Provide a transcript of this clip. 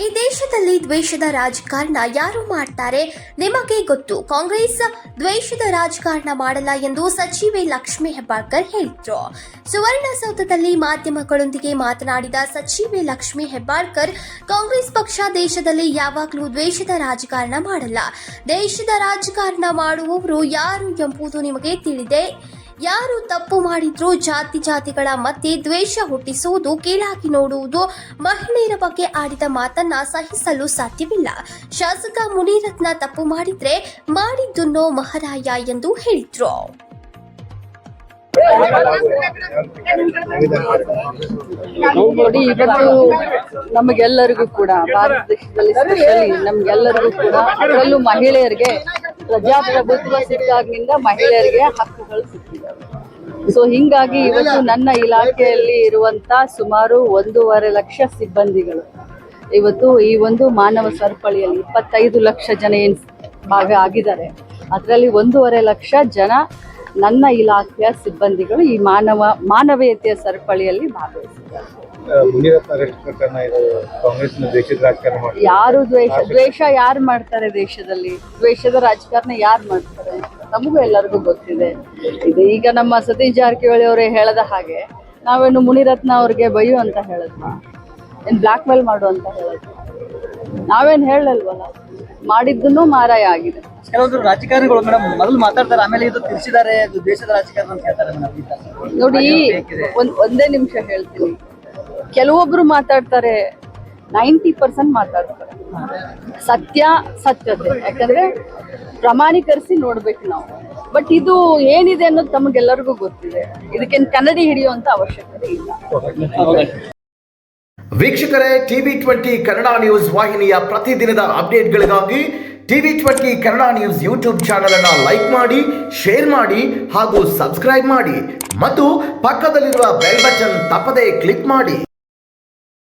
ಈ ದೇಶದಲ್ಲಿ ದ್ವೇಷದ ರಾಜಕಾರಣ ಯಾರು ಮಾಡ್ತಾರೆ ನಿಮಗೆ ಗೊತ್ತು. ಕಾಂಗ್ರೆಸ್ ದ್ವೇಷದ ರಾಜಕಾರಣ ಮಾಡಲ್ಲ ಎಂದು ಸಚಿವೆ ಲಕ್ಷ್ಮೀ ಹೆಬ್ಬಾಳ್ಕರ್ ಹೇಳಿದ್ರು. ಸುವರ್ಣಸೌಧದಲ್ಲಿ ಮಾಧ್ಯಮಗಳೊಂದಿಗೆ ಮಾತನಾಡಿದ ಸಚಿವೆ ಲಕ್ಷ್ಮೀ ಹೆಬ್ಬಾಳ್ಕರ್, ಕಾಂಗ್ರೆಸ್ ಪಕ್ಷ ದೇಶದಲ್ಲಿ ಯಾವಾಗಲೂ ದ್ವೇಷದ ರಾಜಕಾರಣ ಮಾಡಲ್ಲ. ದೇಶದ ರಾಜಕಾರಣ ಮಾಡುವವರು ಯಾರು ಎಂಬುದು ನಿಮಗೆ ತಿಳಿದೆ ಯಾರು ತಪ್ಪು ಮಾಡಿದ್ರೂ ಜಾತಿ ಜಾತಿಗಳ ಮಧ್ಯೆ ದ್ವೇಷ ಹುಟ್ಟಿಸುವುದು ಕೀಳಾಗಿ ನೋಡುವುದು ಮಹಿಳೆಯರ ಬಗ್ಗೆ ಆಡಿದ ಮಾತನ್ನ ಸಹಿಸಲು ಸಾಧ್ಯವಿಲ್ಲ. ಶಾಸಕ ಮುನಿರತ್ನ ತಪ್ಪು ಮಾಡಿದ್ರೆ ಮಾಡಿದ್ದುನ್ನೋ ಮಹಾರಾಯ ಎಂದು ಹೇಳಿದ್ರು. ನೋಡಿ, ಇವತ್ತು ನಮಗೆಲ್ಲರಿಗೂ ಕೂಡ, ಭಾರತ ದೇಶದಲ್ಲಿ ಸ್ಪೆಷಲಿ ನಮ್ಗೆಲ್ಲರಿಗೂ ಕೂಡ, ಅದರಲ್ಲೂ ಮಹಿಳೆಯರಿಗೆ ಪ್ರಜಾಪ್ರಭುತ್ವ ಸಿಕ್ಕಾಗಿನಿಂದ ಮಹಿಳೆಯರಿಗೆ ಹಕ್ಕುಗಳು ಸಿಕ್ಕಿದ್ದಾವೆ ಸೊ ಹಿಂಗಾಗಿ ಇವತ್ತು ನನ್ನ ಇಲಾಖೆಯಲ್ಲಿ ಇರುವಂತ ಸುಮಾರು ಒಂದೂವರೆ ಲಕ್ಷ ಸಿಬ್ಬಂದಿಗಳು. ಇವತ್ತು ಈ ಒಂದು ಮಾನವ ಸರಪಳಿಯಲ್ಲಿ ಇಪ್ಪತ್ತೈದು ಲಕ್ಷ ಜನ ಏನು ಭಾಗ ಆಗಿದ್ದಾರೆ. ಅದರಲ್ಲಿ ಒಂದೂವರೆ ಲಕ್ಷ ಜನ ನನ್ನ ಇಲಾಖೆಯ ಸಿಬ್ಬಂದಿಗಳು ಈ ಮಾನವ ಮಾನವೀಯತೆಯ ಸರಪಳಿಯಲ್ಲಿ ಭಾಗವಹಿಸಿದ್ದಾರೆ. ಯಾರು ದ್ವೇಷ ದ್ವೇಷ ಯಾರು ಮಾಡ್ತಾರೆ ದೇಶದಲ್ಲಿ? ದ್ವೇಷದ ರಾಜಕಾರಣ ಯಾರು ಮಾಡ್ತಾರೆ? ನಮಗೂ ಎಲ್ಲರಿಗೂ ಗೊತ್ತಿದೆ. ಇದು ಈಗ ನಮ್ಮ ಸತೀಶ್ ಜಾರಕಿಹೊಳಿ ಅವರೇ ಹೇಳದ ಹಾಗೆ ನಾವೇನು ಮುನಿರತ್ನ ಅವ್ರಿಗೆ ಬೈಯು ಅಂತ ಹೇಳದ್ವಾ? ಏನು ಬ್ಲ್ಯಾಕ್ ಮೇಲ್ ಮಾಡು ಅಂತ ಹೇಳಿದ್ವಿ? ನಾವೇನು ಹೇಳಲ್ವಲ್ಲ? ಮಾಡಿದ್ದನ್ನು ಮಾರಾಯ ಆಗಿದೆ. ಕೆಲವೊಂದು ರಾಜಕಾರಣಿಗಳು ಮೇಡಮ್ ಮೊದಲು ಮಾತಾಡ್ತಾರೆ ಆಮೇಲೆ ಇದು ತಿಳಿಸಿದ್ದಾರೆ ದೇಶದ ರಾಜಕಾರಣ ಅಂತ ಹೇಳ್ತಾರೆ ನೋಡಿ ಒಂದ್ ಒಂದೇ ನಿಮಿಷ ಹೇಳ್ತೀನಿ. ಕೆಲವೊಬ್ರು ಮಾತಾಡ್ತಾರೆ ನೈಂಟಿ ಪರ್ಸೆಂಟ್ ಮಾತಾಡ್ತಾರೆ. ಸತ್ಯ ಸತ್ಯತೆ ಯಾಕಂದ್ರೆ ಪ್ರಮಾಣೀಕರಿಸಿ ನೋಡ್ಬೇಕು ನಾವು. ಬಟ್ ಇದು ಏನಿದೆ ಅನ್ನೋದು ತಮಗೆಲ್ಲರಿಗೂ ಗೊತ್ತಿದೆ. ಇದಕ್ಕೇನು ಕನ್ನಡಿ ಹಿಡಿಯುವಂತ ಅವಶ್ಯಕತೆ ಇಲ್ಲ. ವೀಕ್ಷಕರೇ ಟಿವಿ ಟ್ವೆಂಟಿ ಕನ್ನಡ ನ್ಯೂಸ್ ವಾಹಿನಿಯ ಪ್ರತಿದಿನದ ಅಪ್ಡೇಟ್ಗಳಿಗಾಗಿ TV twenty Kannada news YouTube channel ಅನ್ನು ಲೈಕ್ ಮಾಡಿ, ಶೇರ್ ಮಾಡಿ ಹಾಗೂ ಸಬ್ಸ್ಕ್ರೈಬ್ ಮಾಡಿ. ಮತ್ತು ಪಕ್ಕದಲ್ಲಿರುವ ಬೆಲ್ ಬಟನ್ ತಪ್ಪದೇ ಕ್ಲಿಕ್ ಮಾಡಿ.